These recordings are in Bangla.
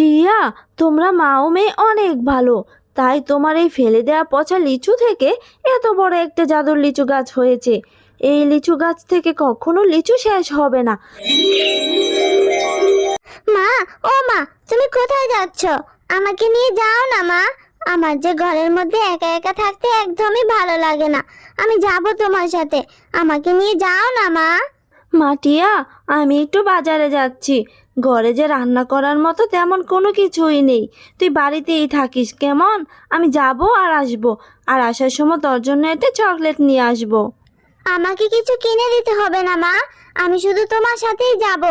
টিয়া তোমরা মাও মেয়ে অনেক ভালো। তাই তোমার এই ফেলে দেওয়া পচা লিচু থেকে এত বড় একটা জাদুর লিচু গাছ হয়েছে। এই লিচু গাছ থেকে কখনো লিচু শেষ হবে না। মা ও মা তুমি কোথায় যাচ্ছ? আমাকে নিয়ে যাও না মা। আমার যে ঘরের মধ্যে একা একা থাকতে একদমই ভালো লাগে না। আমি যাব তোমার সাথে। আমাকে নিয়ে যাও না মা। মাটিয়া আমি একটু বাজারে যাচ্ছি। ঘরে যে রান্না করার মতো তেমন কোনো কিছুই নেই। তুই বাড়িতেই থাকিস কেমন? আমি যাব আর আসব। আর আসার সময় তোর জন্য একটা চকলেট নিয়ে আসব। আমাকে কিছু কিনে দিতে হবে না মা। আমি শুধু তোমার সাথেই যাব।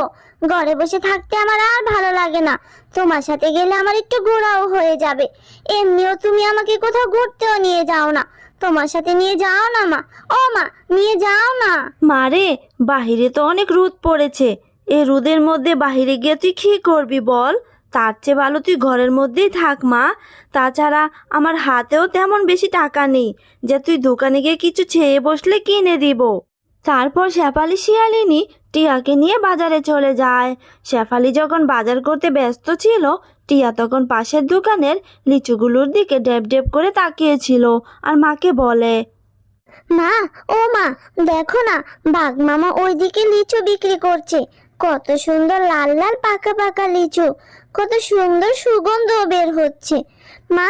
ঘরে বসে থাকতে আমার আর ভালো লাগে না। তোমার সাথে গেলে আমার একটু ঘোরাও হয়ে যাবে। এমনিও তুমি আমাকে কোথাও ঘুরতেও নিয়ে যাও না। তোমার সাথে নিয়ে যাও না মা। ও মা নিয়ে যাও না। মারে বাহিরে তো অনেক রোদ পড়েছে। এই রোদের মধ্যে বাহিরে গিয়ে তুই কী করবি বল? তার চেয়ে ভালো তুই ঘরের মধ্যেই থাক, মা। তাছাড়া আমার হাতেও তেমন বেশি টাকা নেই যে তুই দোকানে গিয়ে কিছু ছেয়ে বসলে কিনে দিব। তারপর শেফালি শিয়ালিনী টিয়াকে নিয়ে বাজারে চলে যায়। শেফালি যখন বাজার করতে ব্যস্ত ছিল, টিয়া তখন পাশের দোকানের লিচুগুলোর দিকে ডেব ডেপ করে তাকিয়েছিল আর মাকে বলে, মা, ও মা, দেখো না বাঘ মামা ওইদিকে লিচু বিক্রি করছে। কত সুন্দর লাল লাল পাকা পাকা লিচু, কত সুন্দর সুগন্ধ বের হচ্ছে। মা,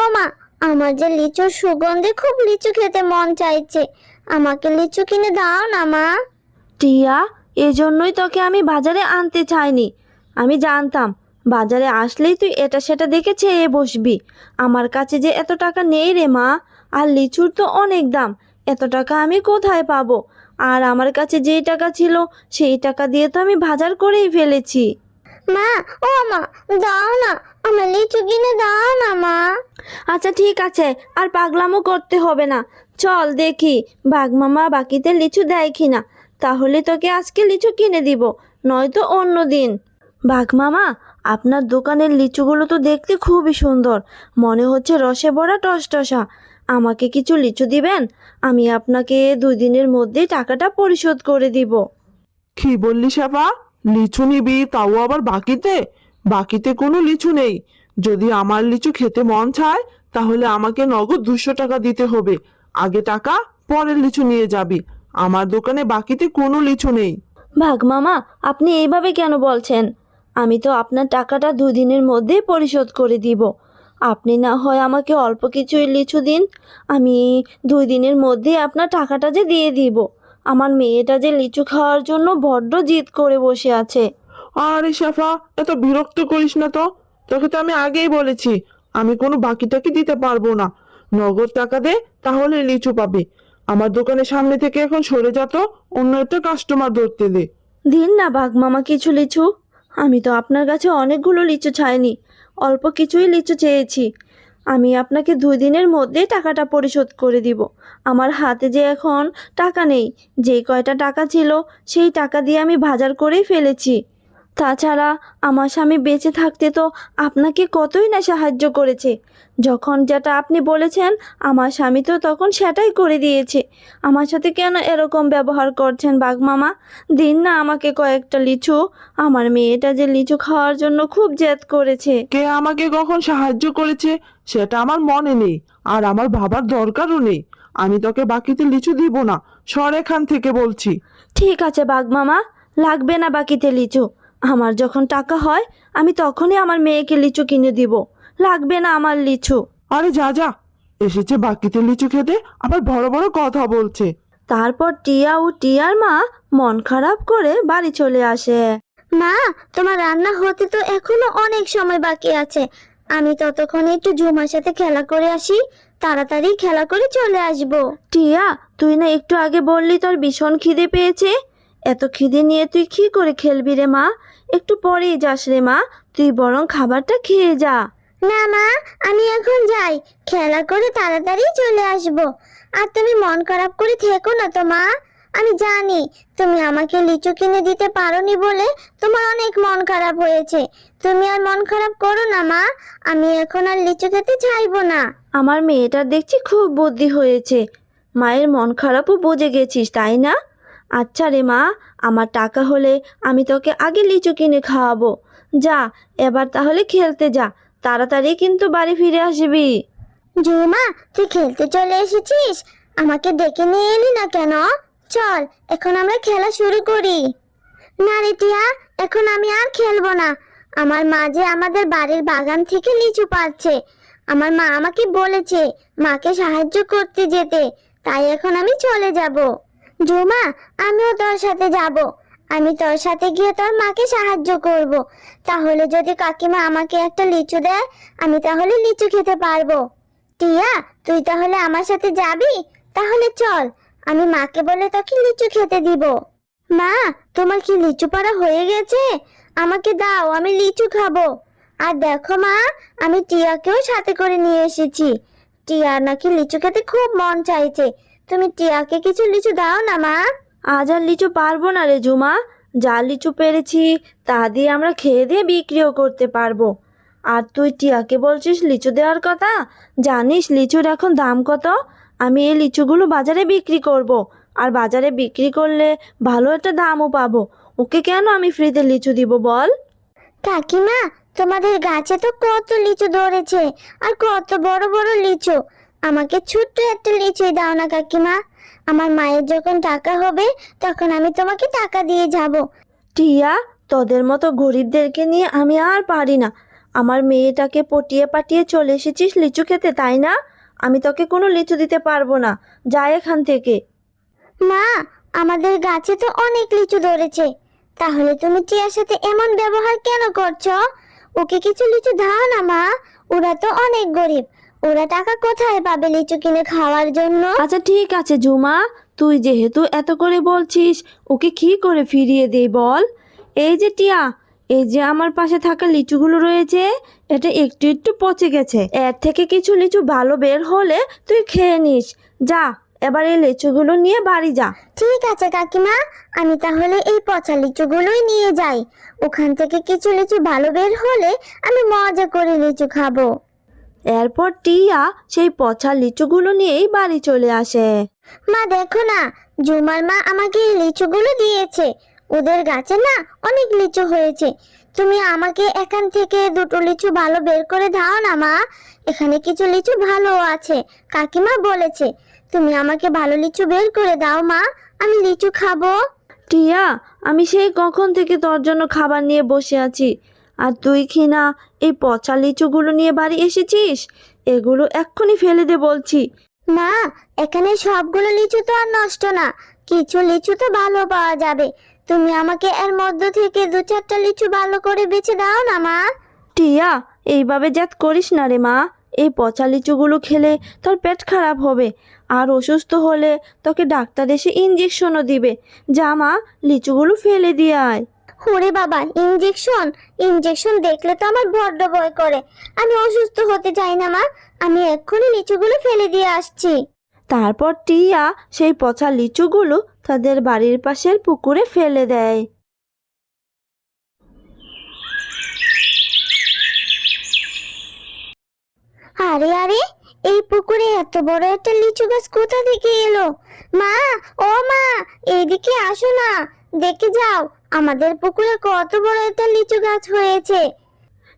ও মা, আমার যে লিচুর সুগন্ধে খুব লিচু খেতে মন চাইছে। আমাকে লিচু কিনে দাও না, মা। টিয়া, এজন্যই তোকে আমি বাজারে আনতে চাইনি। আমি জানতাম, বাজারে আসলেই তুই এটা সেটা দেখে চেয়ে বসবি। আমার কাছে যে এত টাকা নেই রে মা, আর লিচুর তো অনেক দাম। এত টাকা আমি কোথায় পাবো? আর আমার কাছে যেই টাকা ছিল সেই টাকা দিয়ে তো আমি বাজার করেই ফেলেছি। মা ও মা দাও না আমার লিচু কিনে দাও না মা। আচ্ছা ঠিক আছে আর পাগলামো করতে হবে না। চল দেখি বাঘমামা বাকিতে লিচু দেয় কিনা। তাহলে তোকে আজকে লিচু কিনে দিব নয়তো অন্য দিন। বাঘমামা আপনার দোকানের লিচুগুলো তো দেখতে খুবই সুন্দর। মনে হচ্ছে রসে ভরা টসটসা। আমাকে কিছু লিচু দিবেন? আমি আপনাকে দুই দিনের মধ্যেই টাকাটা পরিশোধ করে দিব। কি বললি শেফা লিচু নিবি তাও আবার বাকিতে? বাকিতে কোনো লিচু নেই। যদি আমার লিচু খেতে মন চায় তাহলে আমাকে নগদ দুশো টাকা দিতে হবে। আগে টাকা পরের লিচু নিয়ে যাবি। আমার দোকানে বাকিতে কোনো লিচু নেই। ভাগ মামা আপনি এইভাবে কেন বলছেন? আমি তো আপনার টাকাটা দুদিনের মধ্যেই পরিশোধ করে দিব। আপনি না হয় আমাকে অল্প কিছুই লিচু দিন আমি দুই দিনের মধ্যেই আপনার টাকাটা যে দিয়ে দিব। আমার মেয়েটা যে লিচু খাওয়ার জন্য বড্ড জিদ করে বসে আছে। আরে শেফা এত বিরক্ত করিস না তো। তোকে তো আমি আগেই বলেছি আমি কোনো বাকি টাকি দিতে পারব না। নগদ টাকা দে তাহলে লিচু পাবি। আমার দোকানের সামনে থেকে এখন সরে যা তো অন্য একটা কাস্টমার ধরতে দে। দিন না বাঘ মামা কিছু লিচু। আমি তো আপনার কাছে অনেকগুলো লিচু চাইনি অল্প কিছুই লিচু চেয়েছি। আমি আপনাকে দুই দিনের মধ্যেই টাকাটা পরিশোধ করে দিব। আমার হাতে যে এখন টাকা নেই, যে কয়টা টাকা ছিল, সেই টাকা দিয়ে আমি বাজার করেই ফেলেছি। তাছাড়া আমার স্বামী বেঁচে থাকতে তো আপনাকে কতই না সাহায্য করেছে। যখন যেটা আপনি বলেছেন আমার স্বামী তো তখন সেটাই করে দিয়েছে। আমার সাথে কেন এরকম ব্যবহার করছেন বাঘ মামা? দিন না আমাকে কয়েকটা লিচু আমার মেয়েটা যে লিচু খাওয়ার জন্য খুব জেদ করেছে। কে আমাকে কখন সাহায্য করেছে সেটা আমার মনে নেই আর আমার ভাবার দরকারও নেই। আমি তোকে বাকিতে লিচু দিব না সর এখান থেকে বলছি। ঠিক আছে বাঘ মামা লাগবে না বাকিতে লিচু। আমার যখন টাকা হয় আমি তখনই আমার মেয়েকে লিচু কিনে দিব। লাগবে না আমার লিচু। আরে যা যা। এসেছে বাকিতে লিচু খেতে আবার বড় বড় কথা বলছে। তারপর টিয়া ও টিয়ার মা মন খারাপ করে বাড়ি চলে আসে। মা তোমার রান্না হতে তো এখনও অনেক সময় বাকি আছে। আমি ততক্ষণে একটু ঝুমার সাথে খেলা করে আসি তাড়াতাড়ি খেলা করে চলে আসব। টিয়া তুই না একটু আগে বললি তোর ভীষণ খিদে পেয়েছে? এত খিদে নিয়ে তুই কি করে খেলবি রে মা? একটু পরেই যাস রে মা তুই বরং খাবারটা খেয়ে যা। না মা আমি এখন যাই। খেলা করে তাড়াতাড়ি চলে আসব। আর তুমি মন খারাপ করে থেকো না তো মা। আমি জানি তুমি আমাকে লিচু কিনে দিতে পারোনি বলে তোমার অনেক মন খারাপ হয়েছে। তুমি আর মন খারাপ করো না মা। আমি এখন আর লিচু খেতে চাইব না। আমার মেয়েটার দেখছি খুব বুদ্ধি হয়েছে। মায়ের মন খারাপও বুঝে গেছিস তাই না? আচ্ছা রে মা, আমার টাকা হলে আমি তোকে আগে লিচু কিনে খাওয়াবো। যা, এবার তাহলে খেলতে যা, তাড়াতাড়ি কিন্তু বাড়ি ফিরে আসবি। ঝুমা তুই খেলতে চলে এসেছিস? আমাকে ডেকে নিয়ে এলি না কেন? চল, এখন আমরা খেলা শুরু করি। না রে টিয়া, এখন আমি আর খেলব না। আমার মা যে আমাদের বাড়ির বাগান থেকে লিচু পাচ্ছে আমার মা আমাকে বলেছে মাকে সাহায্য করতে যেতে, তাই এখন আমি চলে যাব। ঝুমা, আমিও তোর সাথে যাব। আমি তোর সাথে গিয়ে তোর মাকে সাহায্য করব। তাহলে যদি কাকিমা আমাকে একটা লিচু দেয়, আমি তাহলে লিচু খেতে পারব। টিয়া, তুই তাহলে আমার সাথে যাবি? তাহলে চল, আমি মাকে বলে তোকে লিচু খেতে দিব। মা, তোমার কি লিচু পাড়া হয়ে গেছে? আমাকে দাও, আমি লিচু খাব। আর দেখো মা, আমি টিয়াকেও সাথে করে নিয়ে এসেছি। টিয়ার নাকি লিচু খেতে খুব মন চাইছে। তুমি টিয়াকে কিছু লিচু দাও না মা? আজ আর লিচু পারব না রে জুমা। যা লিচু পেরেছি তা দিয়ে আমরা খেয়ে দিয়ে বিক্রিও করতে পারব। আর তুই টিয়াকে বলছিস লিচু দেওয়ার কথা? জানিস লিচুর এখন দাম কত? আমি এই লিচুগুলো বাজারে বিক্রি করব। আর বাজারে বিক্রি করলে ভালো একটা দামও পাবো। ওকে কেন আমি ফ্রিতে লিচু দিব বল? কাকিমা তোমাদের গাছে তো কত লিচু ধরেছে আর কত বড় বড় লিচু। আমাকে ছোট্ট একটা লিচুই দাও না কাকিমা। আমার মায়ের যখন টাকা হবে তখন আমি তোমাকে টাকা দিয়ে যাব। টিয়া তোদের মতো গরিবদেরকে নিয়ে আমি আর পারি না। আমার মেয়েটাকে পটিয়ে পাটিয়ে চলে এসেছিস লিচু খেতে তাই না? আমি তোকে কোনো লিচু দিতে পারব না। যা এখান থেকে। মা আমাদের গাছে তো অনেক লিচু ধরেছে। তাহলে তুমি টিয়ার সাথে এমন ব্যবহার কেন করছ? ওকে কিছু লিচু দাও না মা। ওরা তো অনেক গরিব। ওরা টাকা কোথায় পাবে লিচু কিনে খাওয়ার জন্য? আচ্ছা ঠিক আছে জুমা। তুই যেহেতু এত করে বলছিস ওকে কি করে ফিরিয়ে দেই বল? এই যে টিয়া এই যে আমার পাশে থাকা লিচুগুলো রয়েছে এটা একটু একটু পচে গেছে। এর থেকে কিছু লিচু ভালো বের হলে তুই খেয়ে নিস। যা এবার এই লিচুগুলো নিয়ে বাড়ি যা। ঠিক আছে কাকিমা। আমি তাহলে এই পচা লিচুগুলোই নিয়ে যাই। ওখান থেকে কিছু লিচু ভালো বের হলে আমি মজা করে লিচু খাব। এরপর টিয়া সেই পচা লিচুগুলো নিয়েই বাড়ি চলে আসে। মা দেখো না জুমার মা আমাকে এই লিচুগুলো দিয়েছে। ওদের গাছে না অনেক লিচু হয়েছে। তুমি আমাকে এখান থেকে দুটো লিচু ভালো বের করে দাও না মা। এখানে কিছু লিচু ভালো আছে কাকিমা বলেছে। তুমি আমাকে ভালো লিচু বের করে দাও মা আমি লিচু খাব। টিয়া আমি সেই কখন থেকে তোর জন্য খাবার নিয়ে বসে আছি? আর তুই কি না এই পচা লিচুগুলো নিয়ে বাড়ি এসেছিস? এগুলো এক্ষুনি ফেলে দে বলছি। মা এখানে সবগুলো লিচু তো আর নষ্ট না। কিছু লিচু তো ভালো পাওয়া যাবে। তুমি আমাকে এর মধ্য থেকে দু চারটা লিচু ভালো করে বেছে দাও না মা। টিয়া এইভাবে জাত করিস না রে মা। এই পচা লিচুগুলো খেলে তোর পেট খারাপ হবে। আর অসুস্থ হলে তোকে ডাক্তার এসে ইঞ্জেকশনও দিবে। যা মা লিচুগুলো ফেলে দিয়ে আয়। ওরে বাবা ইঞ্জেকশন ইঞ্জেকশন দেখলে তো আমার বড্ড ভয় করে। আমি অসুস্থ হতে চাই না মা। আমি এক্ষুনি লিচুগুলো ফেলে দিয়ে আসছি। তারপর টিয়া সেই পচা লিচুগুলো তাদের বাড়ির পাশের পুকুরে ফেলে দেয়। আরে আরে এই পুকুরে এত বড় একটা লিচু গাছ কোথা থেকে এলো? মা ও মা এইদিকে আসো না। দেখে যাও আমাদের পুকুরে কত বড় একটা লিচু গাছ হয়েছে।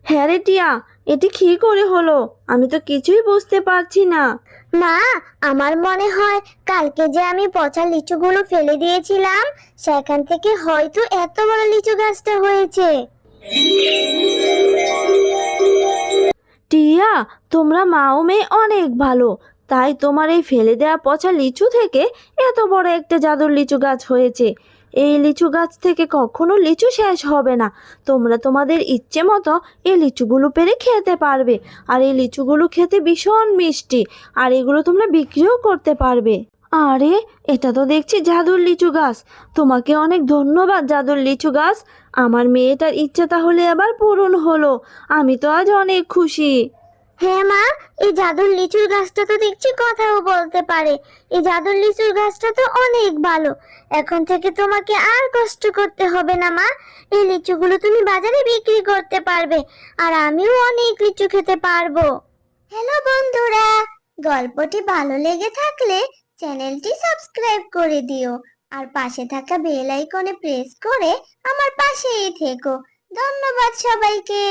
হ্যাঁ রে টিয়া এটি কি করে হলো? আমি তো কিছুই বুঝতে পারছি না। মা আমার মনে হয় কালকে যে আমি পচা লিচুগুলো ফেলে দিয়েছিলাম সেখান থেকে হয়তো এত বড় লিচু গাছটা হয়েছে। টিয়া তোমরা মা ও মেয়ে অনেক ভালো। তাই তোমার এই ফেলে দেওয়া পচা লিচু থেকে এত বড় একটা জাদুর লিচু গাছ হয়েছে। এই লিচু গাছ থেকে কখনো লিচু শেষ হবে না। তোমরা তোমাদের ইচ্ছে মতো এই লিচুগুলো পেরে খেতে পারবে। আর এই লিচুগুলো খেতে ভীষণ মিষ্টি, আর এগুলো তোমরা বিক্রিও করতে পারবে। আরে, এটা তো দেখছি জাদুর লিচু গাছ। তোমাকে অনেক ধন্যবাদ জাদুর লিচু গাছ। আমার মেয়েটার ইচ্ছা তাহলে আবার পূরণ হলো। আমি তো আজ অনেক খুশি। হ্যাঁ মা, এই জাদুর লিচুর গাছটা তো দেখছি কথাও বলতে পারে। এই জাদুর লিচুর গাছটা তো অনেক ভালো। এখন থেকে তোমাকে আর কষ্ট করতে হবে না মা। এই লিচুগুলো তুমি বাজারে বিক্রি করতে পারবে, আর আমিও অনেক লিচু খেতে পারব। হ্যালো বন্ধুরা, গল্পটি ভালো লেগে থাকলে চ্যানেলটি সাবস্ক্রাইব করে দিও, আর পাশে থাকা বেল আইকনে প্রেস করে আমার পাশেই থেকো। ধন্যবাদ সবাইকে।